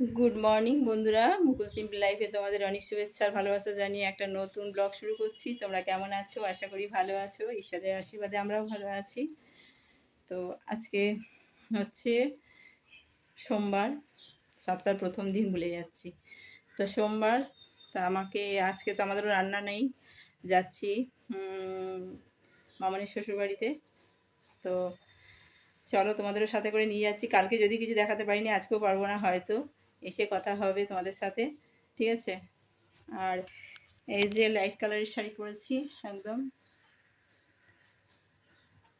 Good morning বন্ধুরা। মুকুল simple লাইফে তোমাদের অনেক শুভেচ্ছা আর ভালোবাসা জানিয়ে একটা নতুন ব্লগ শুরু করছি। তোমরা কেমন আছো? আশা করি ভালো আছো। ঈশ্বরের আশীর্বাদে আমরাও ভালো আছি। তো আজকে হচ্ছে সোমবার, সপ্তাহের প্রথম দিন ভুলে যাচ্ছি। তো সোমবার, তা আমাকে, আজকে তো আমাদেরও রান্না নেই। যাচ্ছি মামনের শ্বশুরবাড়িতে। তো চলো তোমাদেরও সাথে করে নিয়ে যাচ্ছি। কালকে যদি কিছু দেখাতে পারিনি, আজকেও পারব না হয়তো। এসে কথা হবে তোমাদের সাথে, ঠিক আছে? আর এই যে লাইট কালারের শাড়ি পরেছি একদম,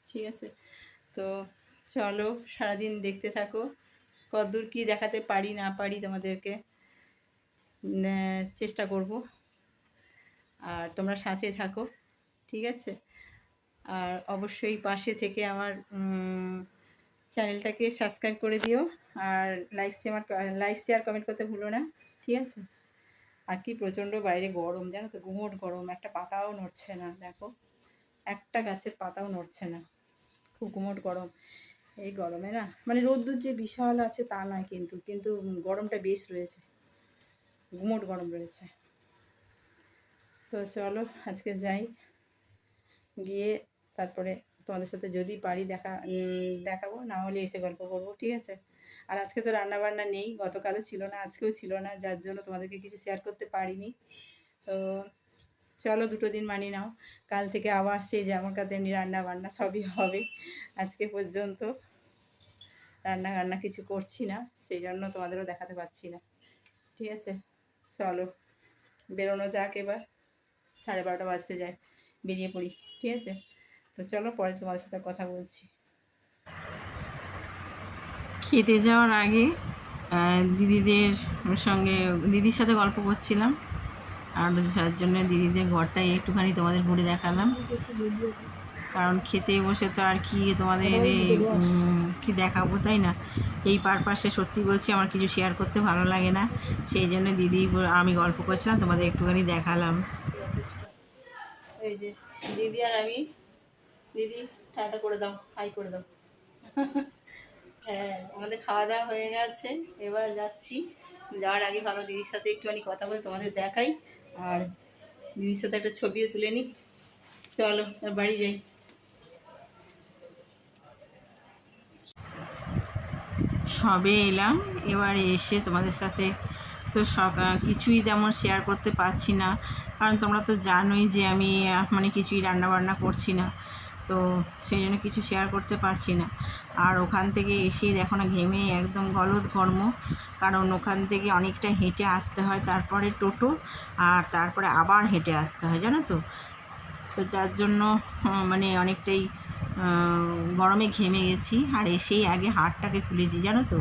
ঠিক আছে? তো চলো সারাদিন দেখতে থাকো, কতদূর কি দেখাতে পারি না পারি তোমাদেরকে চেষ্টা করব। আর তোমরা সাথে থাকো, ঠিক আছে? আর অবশ্যই পাশে থেকে আমার চ্যানেলটাকে সাবস্ক্রাইব করে দিও আর like share like share comment করতে ভুলো না, ঠিক আছে? আর কি প্রচণ্ড বাইরে গরম, জানো তো, গুমোট গরম, একটা পাতাও নড়ছে না, দেখো। একটা গাছের পাতাও নড়ছে না, খুব গুমোট গরম। এই গরমে না মানে রোদ্দুর যে বিশাল আছে তা নয় কিন্তু কিন্তু গরমটা বেশ রয়েছে, গুমোট গরম রয়েছে। তো চলো, আজকে যাই, গিয়ে তারপরে তোমাদের সাথে যদি পারি দেখা দেখাবো না হলে এসে গল্প করব ঠিক আছে? আর আজকে তো রান্না বান্না নেই গতকালও ছিল না আজকেও ছিল না যার জন্য তোমাদেরকে কিছু শেয়ার করতে পারিনি। তো চলো দুটো দিন মানি নাও কাল থেকে আবার সেই জামা কাতেমনি রান্না বান্না সবই হবে আজকে পর্যন্ত। রান্না বান্না কিছু করছি না সেই জন্য তোমাদেরও দেখাতে পারছি না ঠিক আছে? চলো বেরোনো যাক এবার সাড়ে বারোটা বাজতে যায় বেরিয়ে পড়ি ঠিক আছে? তো চলো পরে তোমার সাথে কথা বলছি। খেতে যাওয়ার আগে দিদিদের সঙ্গে দিদির সাথে গল্প করছিলাম। আর যার জন্য দিদিদের ঘরটাই একটুখানি তোমাদের ঘুরে দেখালাম। কারণ খেতে বসে তো আর কি তোমাদের কি দেখাবো তাই না? এই পারপাসে সত্যি বলছি আমার কিছু শেয়ার করতে ভালো লাগে না। সেই জন্য দিদি আমি গল্প করছিলাম তোমাদের একটুখানি দেখালাম। এই যে দিদি আর আমি দিদি টাটা করে দাও, হাই করে দাও। হ্যাঁ আমাদের খাওয়া দাওয়া হয়ে গেছে, এবার যাচ্ছি। যাওয়ার আগে ভালো দিদির সাথে একটুখানি কথা বলে তোমাদের দেখাই, আর দিদির সাথে একটা ছবিও তুলে নিই। চলো বাড়ি যাই। সবে এলাম, এবার এসে তোমাদের সাথে তো সব কিছুই তেমন শেয়ার করতে পারছি না, কারণ তোমরা তো জানোই যে আমি মানে কিছুই রান্না বান্না করছি না। তো সেই জন্য কিছু শেয়ার করতে পারছি না। আর ওখান থেকে এসে দেখো না, ঘেমে একদম গলদ ঘর্ম। কারণ ওখান থেকে অনেকটা হেঁটে আসতে হয় তারপরে টোটো, আর তারপরে আবার হেঁটে আসতে হয়, জানো তো? তো যার জন্য মানে অনেকটাই গরমে ঘেমে গেছি। আর এসেই আগে হাড়টাকে খুলেছি, জানো তো?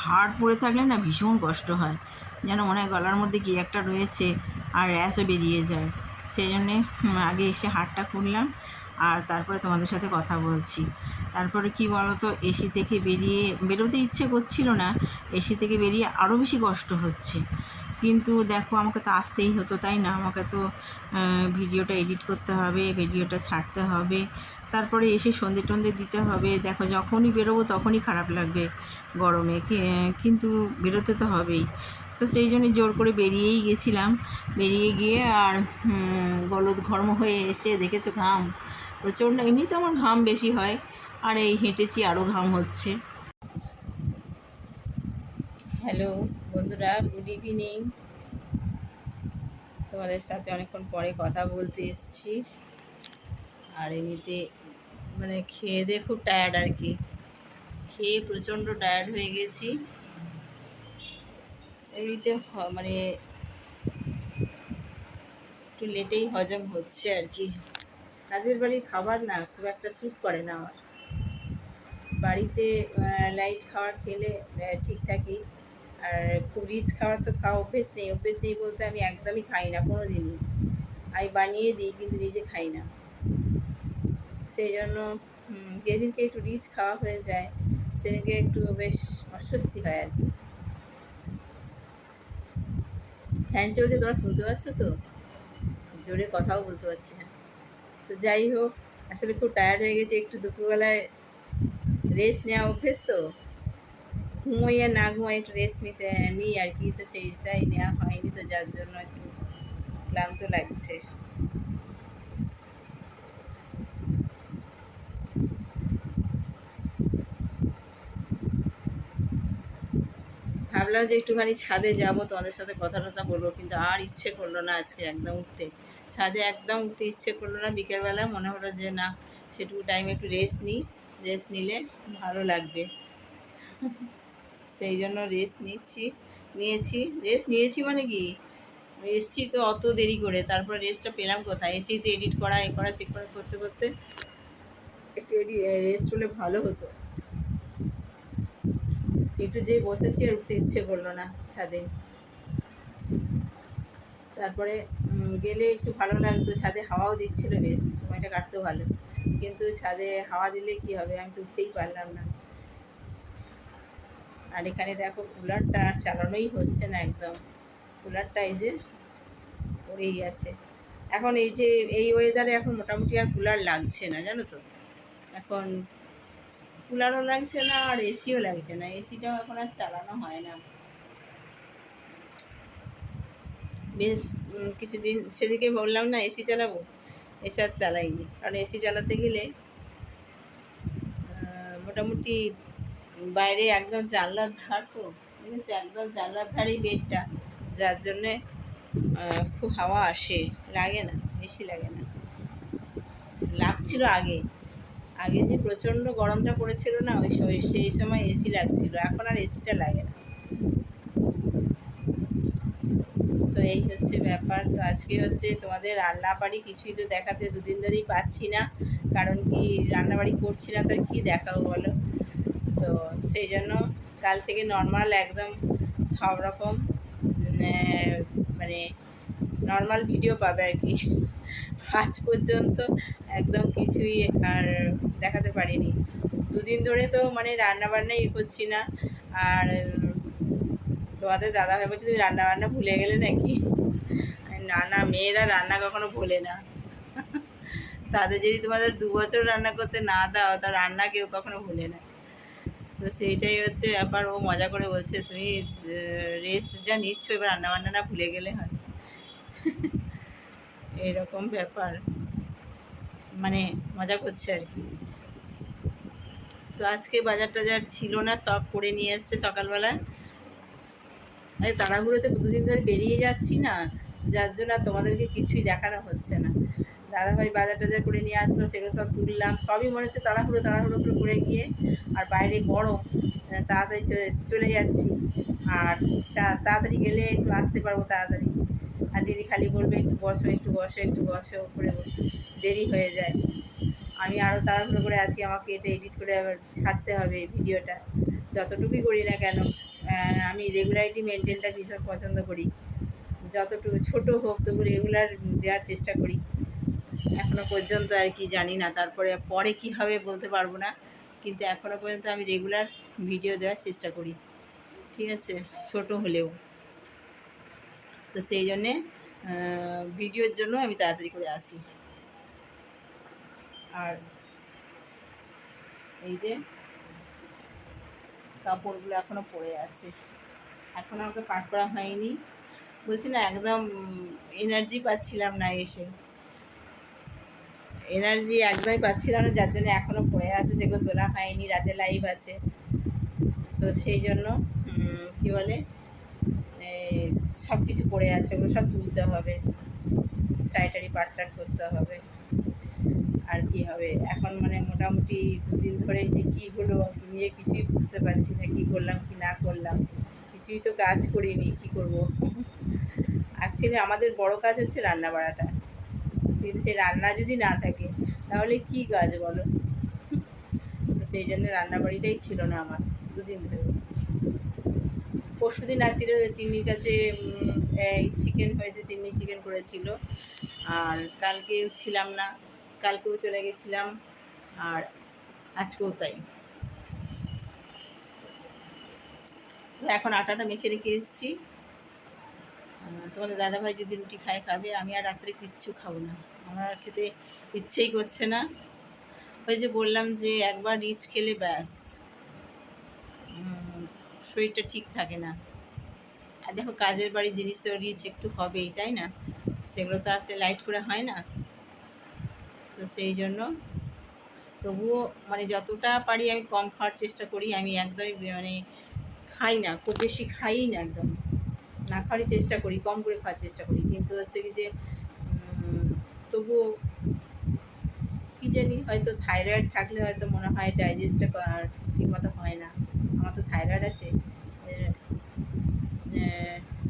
হাড় পড়ে থাকলে না ভীষণ কষ্ট হয়। যেন মনে হয় গলার মধ্যে কি একটা রয়েছে, আর র্যাশও বেরিয়ে যায়। সেই জন্যে আগে এসে হাড়টা খুললাম আর তারপরে তোমাদের সাথে কথা বলছি। তারপরে কি বলো তো এসি থেকে বেরিয়ে, বেরোতে ইচ্ছে করছিল না, এসি থেকে বেরিয়ে আরও বেশি কষ্ট হচ্ছে। কিন্তু দেখো, আমাকে তো আসতেই হতো, তাই না? আমাকে তো ভিডিওটা এডিট করতে হবে, ভিডিওটা ছাড়তে হবে, তারপরে এসে সন্ধে টন্ধে দিতে হবে। দেখো, যখনই বেরোবো তখনই খারাপ লাগবে গরমে কিন্তু বেরোতে তো হবেই। তো সেই জন্য জোর করে বেরিয়েই গেছিলাম। বেরিয়ে গিয়ে আর গলদ ঘর্ম হয়ে এসে দেখেছ ঘাম? প্রচণ্ড এমনি তো আমার ঘাম বেশি হয়, আর এই হেঁটেছি আরও ঘাম হচ্ছে। হ্যালো বন্ধুরা, গুড ইভিনিং। তোমাদের সাথে অনেকক্ষণ পরে কথা বলতে এসেছি। আর এমনিতে মানে খেয়ে দিয়ে খুব টায়ার্ড আর কি। খেয়ে প্রচণ্ড টায়ার্ড হয়ে গেছি। এমনিতে মানে একটু লেটেই হজম হচ্ছে আর কি। কাজের বাড়ির খাবার না, খুব একটা স্যুট করে না আমার। বাড়িতে লাইট খাবার খেলে ঠিকঠাকই। আর খুব রিচ খাবার তো খাওয়া অভ্যেস নেই। অভ্যেস নেই বলতে আমি একদমই খাই না কোনো দিনই আমি বানিয়ে দিই, কিন্তু নিজে খাই না। সেই জন্য যেদিনকে একটু রিচ খাওয়া হয়ে যায়, সেদিনকে একটু বেশ অস্বস্তি হয় আর কি। ফ্যান চলছে তোমরা শুনতে পাচ্ছ তো? জোরে কথাও বলতে পারছি না। তো যাই হোক, আসলে খুব টায়ার্ড হয়ে গেছে, একটু দুপুরবেলায় রেস্ট নেওয়া অভ্যেস তো। ঘুমোই আর না ঘুমাই, একটু রেস্ট নিতে নিই আর কি, তো সেইটাই নেওয়া হয়নি তো, যার জন্য একটু ক্লান্ত লাগছে। ভাবলাম যে একটুখানি ছাদে যাব, তোমাদের সাথে কথা টথা বলব, কিন্তু আর ইচ্ছে করল না আজকে একদম উঠতে। ছাদে একদম উঠতে ইচ্ছে করল না, বিকেলবেলা মনে হলো যে না, সেটুকু টাইম একটু রেস্ট নিই রেস্ট নিলে ভালো লাগবে। সেই জন্য রেস্ট নিচ্ছি, নিয়েছি। রেস্ট নিয়েছি মানে কি? এসছি তো অত দেরি করে, তারপর রেস্টটা পেলাম কোথায়? এসেই তো এডিট করা, এ করা সে করা করতে করতে একটু রেস্ট হলে ভালো হতো। একটু যেই বসেছি আর উঠতে ইচ্ছে করল না ছাদে। তারপরে গেলে একটু ভালো লাগতো, ছাদে হাওয়াও দিচ্ছিল বেশ, সময়টা কাটতেও ভালো। কিন্তু ছাদে হাওয়া দিলে কি হবে, আমি তো উঠতেই পারলাম না। আর এখানে দেখো, কুলারটা আর চালানোই হচ্ছে না একদম। কুলারটা এই যে পড়েই আছে। এখন এই যে, এই ওয়েদারে এখন মোটামুটি আর কুলার লাগছে না, জানো তো? এখন কুলারও লাগছে না আর এসিও লাগছে না। এসিটাও এখন আর চালানো হয় না। বেশ কিছুদিন সেদিকে বললাম না, এসি চালাবো। এসি আর চালাইনি। কারণ এসি চালাতে গেলে মোটামুটি বাইরে একদম জানলার ধার তো ঠিক আছে একদম জানলার ধারেই বেডটা। যার জন্যে খুব হাওয়া আসে। লাগে না, বেশি লাগে না। লাগছিল আগে। আগে যে প্রচণ্ড গরমটা পড়েছিল না, ওই সময় সেই সময় এসি লাগছিল। এখন আর এসিটা লাগে না। তো এই হচ্ছে ব্যাপার। তো আজকে হচ্ছে তোমাদের রান্না বাড়ি কিছুই তো দেখাতে দুদিন ধরেই পাচ্ছি না। কারণ কি রান্নাবাড়ি করছি না, তো আর কী দেখাবো বলো? তো সেই জন্য কাল থেকে নর্মাল একদম সব রকম মানে নর্মাল ভিডিও পাবে আর কি। আজ পর্যন্ত একদম কিছুই আর দেখাতে পারিনি। দুদিন ধরে তো মানে রান্না বান্নাই ইয়ে করছি না। আর তোমাদের দাদা ভাই বলছে, তুমি রান্না বান্না ভুলে গেলে নাকি? না না, মেয়েরা রান্না কখনো ভোলে না। তাদের যদি তোমাদের দু বছর রান্না করতে না দাও, তা রান্না কেউ কখনো ভুলে না। তো সেইটাই হচ্ছে ব্যাপার। ও মজা করে বলছে, তুমি রেস্ট যা নিচ্ছ, এবার রান্না বান্না না ভুলে গেলে হয়। এইরকম ব্যাপার। মানে মজা করছে আর কি। তো আজকে বাজার টাজার ছিল না, সব করে নিয়ে এসছে সকালবেলায় আরে তাড়াহুড়োতে দুদিন ধরে বেরিয়ে যাচ্ছি না, যার জন্য তোমাদেরকে কিছুই দেখানো হচ্ছে না। দাদাভাই বাজার টাজার করে নিয়ে আসলো, সেগুলো সব তুললাম, সবই মনে হচ্ছে তাড়াহুড়ো তাড়াহুড়ো করে করে গিয়ে আর বাইরে গরম তাড়াতাড়ি চলে যাচ্ছি। আর তাড়াতাড়ি গেলে একটু আসতে পারব তাড়াতাড়ি। আর দিদি খালি বলবে, একটু বসো, একটু বসো, একটু বসো করে দেরি হয়ে যায়। আমি আরও তাড়াহুড়ো করে আছি আমাকে এটা এডিট করে আবার ছাড়তে হবে ভিডিওটা। যতটুকুই করি না কেন আমি রেগুলারিটি মেনটেনটা ভীষণ পছন্দ করি। যতটুকু ছোট হোক, তবু রেগুলার দেওয়ার চেষ্টা করি। এখনও পর্যন্ত আর কি জানি না, তারপরে পরে কি হবে বলতে পারব না, কিন্তু এখনও পর্যন্ত আমি রেগুলার ভিডিও দেওয়ার চেষ্টা করি। ঠিক আছে? ছোট হলেও। তো সেই জন্যে ভিডিওর জন্য আমি তাড়াতাড়ি করে আসি। আর এই যে কাপড়গুলো এখনও পড়ে আছে। এখন আমাকে পাট করা হয়নি। বলছি না, একদম এনার্জি পাচ্ছিলাম না এসে। এনার্জি একদমই পাচ্ছিলাম না, যার জন্য এখনও পড়ে আছে, যেগুলো তোলা হয়নি, রাতে লাইভ আছে। তো সেই জন্য কি বলে? সব কিছু পড়ে আছে, ওগুলো সব তুলতে হবে। শাড়িটারি পাটটাট করতে হবে। আর কি হবে? এখন মানে মোটামুটি দুদিন ধরে যে কী হলো নিয়ে কিছুই বুঝতে পারছি না, কী করলাম, কি না করলাম। কিছুই তো কাজ করিনি, কী করব? অ্যাকচুয়ালি আমাদের বড় কাজ হচ্ছে রান্না বাড়াটা। কিন্তু সেই রান্না যদি না থাকে, তাহলে কি কাজ বলো? সেই জন্য রান্না বাড়িটাই ছিল না আমার দুদিন ধরে। পরশু দিন রাত্রিরে তিন্নির কাছে চিকেন হয়েছে তিন্নি চিকেন করেছিল। আর কালকেও ছিলাম না, কালকেও চলে গেছিলাম, আর আজকেও তাই। এখন আটাটা মেখে রেখে এসেছি। তোমাদের দাদাভাই যদি রুটি খায়, খাবে, আমি আর রাত্রে কিচ্ছু খাব না। আমার খেতে ইচ্ছেই করছে না। ওই যে বললাম যে একবার রিচ খেলে ব্যাস। শরীরটা ঠিক থাকে না। আর দেখো কাজের বাড়ির জিনিস তো রিচ একটু হবেই, তাই না? সেগুলো তো আসলে লাইট করে হয় না। তো সেই জন্য তবুও মানে যতটা পারি আমি কম খাওয়ার চেষ্টা করি, আমি একদমই মানে খাই না, খুব বেশি খাই না একদম। না খাওয়ারই চেষ্টা করি, কম করে খাওয়ার চেষ্টা করি। কিন্তু হচ্ছে কি যে তবুও কি জানি, হয়তো থাইরয়েড থাকলে হয়তো মনে হয় ডাইজেস্টটা ঠিকমতো হয় না। আমার তো থাইরয়েড আছে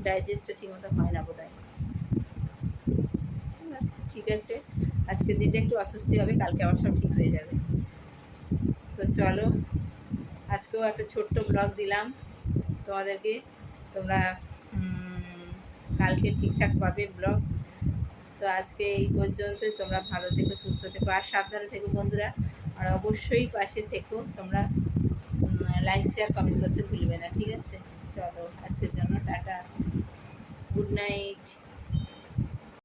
ডাইজেস্টটা ঠিকমতো হয় না বোধ ঠিক আছে, আজকের দিনটা একটু অস্বস্তি হবে, কালকে আবার সব ঠিক হয়ে যাবে। তো চলো, আজকেও একটা ছোট্ট ব্লগ দিলাম, তোমাদেরকে তোমরা কালকে ঠিকঠাক পাবে ব্লগ তো আজকে এই পর্যন্ত, তোমরা ভালো থেকো, সুস্থ থেকো, আর সাবধানে থেকো বন্ধুরা, আর অবশ্যই পাশে থেকো, তোমরা লাইক শেয়ার কমেন্ট করতে ভুলবে না ঠিক আছে? চলো আজকের জন্য টাটা। Good night